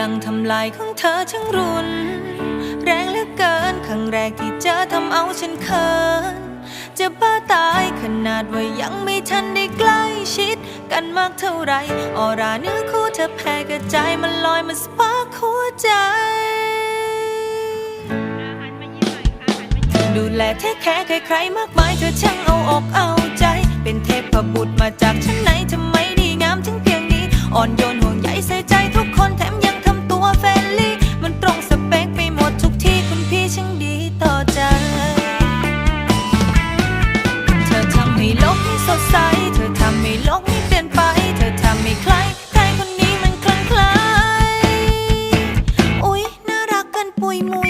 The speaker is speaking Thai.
ลังทำลายของเธอช่างรุน แรงเหลือเกินครั้งแรกที่เจอทำเอาฉันเขินจะบ้าตายขนาดว่ายังไม่ทันได้ใกล้ชิด กันมากเท่าไหรออราเนื้อคู่เธอแพ้กระจายมันลอยมาสปาร์คหัวใจดูแลเทคแคร์ใครๆมากมายเธอช่างเอาอกเอาใจ เป็นเทพบุตรมาจากชั้นไหนทำไมดีงามถึงเพียงนี้ อ่อนโยนห่ว สดใส เธอทำให้โลกนี้เปลี่ยนไป เธอทำให้ใครใครคนนี้มันคลั่งไคล้อุ๊ยน่ารักกันปุยมุย